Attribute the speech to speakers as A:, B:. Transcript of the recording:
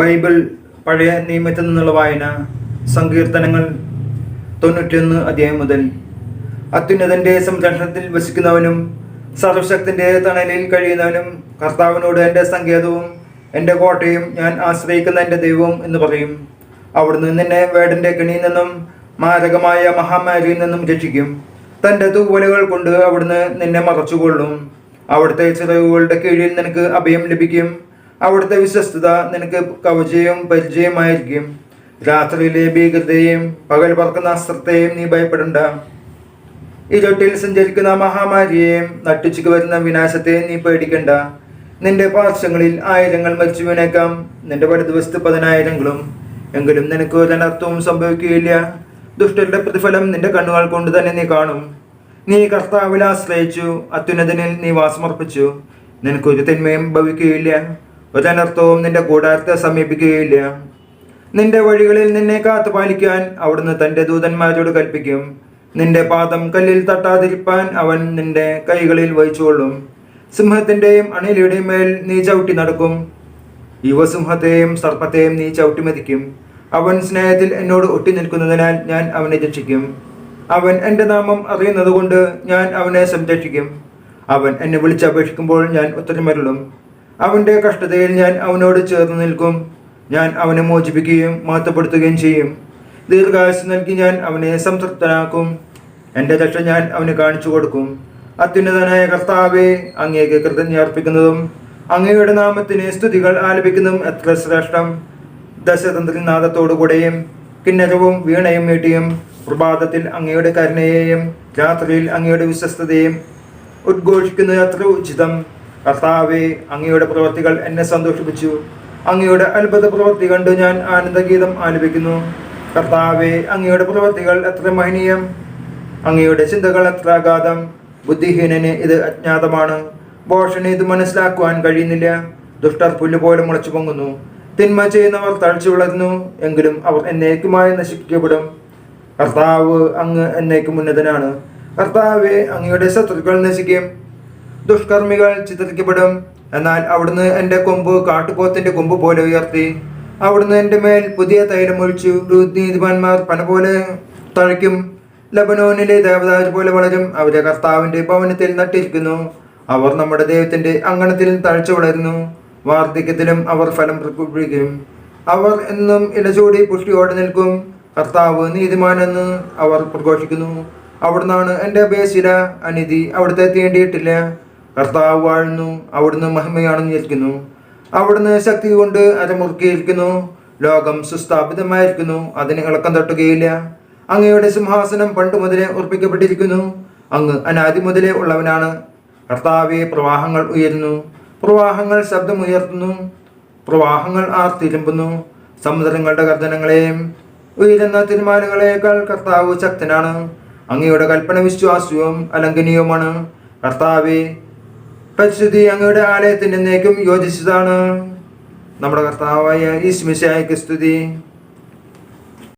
A: Bible പഴയ നിയമത്തിൽ നിന്നുള്ള വായന സങ്കീർത്തനങ്ങൾ തൊണ്ണൂറ്റിയൊന്ന് അധ്യായം മുതൽ. അത്യുന്നതന്റെ സംരക്ഷണത്തിൽ വസിക്കുന്നവനും സർവശക്തിന്റെ തണലിൽ കഴിയുന്നവനും കർത്താവിനോട് എന്റെ സങ്കേതവും എന്റെ കോട്ടയും ഞാൻ ആശ്രയിക്കുന്ന എന്റെ ദൈവവും എന്ന് പറയും. അവിടുന്ന് നിന്നെ വേടന്റെ കെണിയിൽ നിന്നും മാരകമായ മഹാമാരിയിൽ നിന്നും രക്ഷിക്കും. തന്റെ തൂവലുകൾ കൊണ്ട് അവിടുന്ന് നിന്നെ മറച്ചുകൊള്ളും. അവിടുത്തെ ചിറകുകളുടെ കീഴിൽ നിനക്ക് അഭയം ലഭിക്കും. അവിടുത്തെ വിശ്വസ്തത നിനക്ക് കവചയും പരിചയമായിരിക്കും. രാത്രിയിലെ ഭീകരതയും പകൽ പറക്കുന്ന അസ്ത്രത്തെയും നീ ഭയപ്പെടണ്ട. ഇരുട്ടിൽ സഞ്ചരിക്കുന്ന മഹാമാരിയെയും നട്ടിച്ചു വരുന്ന വിനാശത്തെയും നീ പേടിക്കണ്ട. നിന്റെ പാർശ്വങ്ങളിൽ ആയിരങ്ങൾ മരിച്ചു വീണേക്കാം നിന്റെ വലതുവശത്ത് പതിനായിരങ്ങളും. എങ്കിലും നിനക്ക് ഒരനർത്ഥവും സംഭവിക്കുകയില്ല. ദുഷ്ടരുടെ പ്രതിഫലം നിന്റെ കണ്ണുകൾ കൊണ്ട് തന്നെ നീ കാണും. നീ കർത്താവിൽ ആശ്രയിച്ചു അത്യുന്നതനിൽ നീ വാസമർപ്പിച്ചു. നിനക്കൊരു തിന്മയും ഭവിക്കുകയില്ല. ഒരനർത്ഥവും നിന്റെ കൂടാരത്തെ സമീപിക്കുകയില്ല. നിന്റെ വഴികളിൽ നിന്നെ കാത്തു പാലിക്കാൻ അവിടുന്ന് തന്റെ ദൂതന്മാരോട് കൽപ്പിക്കും. നിന്റെ പാദം കല്ലിൽ തട്ടാതിരിപ്പാൻ അവൻ നിന്റെ കൈകളിൽ വഹിച്ചുകൊള്ളും. സിംഹത്തിന്റെയും അണിലയുടെയും മേൽ നീ ചവിട്ടി നടക്കും. യുവസിംഹത്തെയും സർപ്പത്തെയും നീ ചവിട്ടി മതിക്കും. അവൻ സ്നേഹത്തിൽ എന്നോട് ഒട്ടി നിൽക്കുന്നതിനാൽ ഞാൻ അവനെ രക്ഷിക്കും. അവൻ എന്റെ നാമം അറിയുന്നതുകൊണ്ട് ഞാൻ അവനെ സംരക്ഷിക്കും. അവൻ എന്നെ വിളിച്ചപേക്ഷിക്കുമ്പോൾ ഞാൻ ഉത്തരമരുളും. അവന്റെ കഷ്ടതയിൽ ഞാൻ അവനോട് ചേർന്ന് നിൽക്കും. ഞാൻ അവനെ മോചിപ്പിക്കുകയും മഹത്വപ്പെടുത്തുകയും ചെയ്യും. ദീർഘായുസ് നൽകി ഞാൻ അവനെ സംതൃപ്തനാക്കും. എന്റെ രക്ഷ ഞാൻ അവന് കാണിച്ചു കൊടുക്കും. അത്യുന്നതനായ കർത്താവെ അങ്ങേക്ക് കൃതജ്ഞ അർപ്പിക്കുന്നതും അങ്ങയുടെ നാമത്തിന് സ്തുതികൾ ആലപിക്കുന്നതും എത്ര ശ്രേഷ്ഠം. ദശതന്ത്രനാഥത്തോടുകൂടെയും കിന്നരവും വീണയും വീട്ടിയും പ്രഭാതത്തിൽ അങ്ങയുടെ കരുണയെയും രാത്രിയിൽ അങ്ങയുടെ വിശ്വസ്തതയും ഉദ്ഘോഷിക്കുന്നത് അത്ര ഉചിതം. കർത്താവെ അങ്ങയുടെ പ്രവൃത്തികൾ എന്നെ സന്തോഷിപ്പിച്ചു. അങ്ങയുടെ അത്ഭുത പ്രവൃത്തി കണ്ട് ഞാൻ ആനന്ദഗീതം ആലപിക്കുന്നു. കർത്താവെ അങ്ങയുടെ പ്രവൃത്തികൾ എത്ര മഹനീയം. അങ്ങയുടെ ചിന്തകൾ എത്ര അഗാധം. ബുദ്ധിഹീനന് ഇത് അജ്ഞാതമാണ്. ഭോഷന് ഇത് മനസ്സിലാക്കുവാൻ കഴിയുന്നില്ല. ദുഷ്ടർ പുല്ല് പോലെ മുളച്ചു പൊങ്ങുന്നു. തിന്മ ചെയ്യുന്നവർ തഴച്ചു വളരുന്നു. എങ്കിലും അവർ എന്നേക്കുമായി നശിക്കപ്പെടും കർത്താവ് അങ്ങ് എന്നേക്കും ഉന്നതനാണ്. കർത്താവെ അങ്ങയുടെ ശത്രുക്കൾ നശിക്കും. ദുഷ്കർമ്മികൾ ചിത്രിക്കപ്പെടും എന്നാൽ അവിടുന്ന് എന്റെ കൊമ്പ് കാട്ടുപോത്തിന്റെ കൊമ്പ് പോലെ ഉയർത്തി. അവിടുന്ന് എന്റെ മേൽ പുതിയ തൈലം ഒഴിച്ചു. നീതിമാന്മാർ പന പോലെ തഴയ്ക്കും. ലബനോനിലെ ദേവതാജ് പോലെ വളരും. അവരെ കർത്താവിന്റെ ഭവനത്തിൽ നട്ടിരിക്കുന്നു. അവർ നമ്മുടെ ദൈവത്തിന്റെ അങ്കണത്തിൽ തഴച്ചു വളരുന്നു. വാർദ്ധക്യത്തിലും അവർ ഫലം പ്രകടിപ്പിക്കും. അവർ എന്നും ഇലചൂടി പുഷ്ടിയോടെ നിൽക്കും. കർത്താവ് നീതിമാനെന്ന് അവർ പ്രഘോഷിക്കുന്നു. അവിടുന്നാണ് എന്റെ അഭയശില. അനിധി അവിടുത്തെ തീണ്ടിയിട്ടില്ല. കർത്താവ് വാഴുന്നു അവിടുന്ന് മഹിമയാണെന്നിരിക്കുന്നു അവിടുന്ന് ശക്തി കൊണ്ട് അരമുറുക്കിയിരിക്കുന്നു. ലോകം സുസ്ഥാപിതമായിരിക്കുന്നു. അതിന് ഇളക്കം തട്ടുകയില്ല. അങ്ങയുടെ സിംഹാസനം പണ്ട് മുതലേ ഉറപ്പിക്കപ്പെട്ടിരിക്കുന്നു. അങ്ങ് അനാദി മുതലേ ഉള്ളവനാണ്. കർത്താവെ പ്രവാഹങ്ങൾ ഉയരുന്നു. പ്രവാഹങ്ങൾ ശബ്ദം ഉയർത്തുന്നു പ്രവാഹങ്ങൾ ആർത്തിരുമ്പുന്നു സമുദ്രങ്ങളുടെ കർദ്ദനങ്ങളെയും ഉയരുന്ന തിരുമാലകളേക്കാൾ കർത്താവ് ശക്തനാണ്. അങ്ങയുടെ കൽപ്പന വിശ്വാസവും അലംഘനീയവുമാണ് കർത്താവെ പരിശുദ്ധി അങ്ങയുടെ ആലയത്തിന്റെ എന്നേക്കും യോജിച്ചതാണ്. നമ്മുടെ കർത്താവായ ഈശ്മിശായ്ക്ക് സ്തുതി.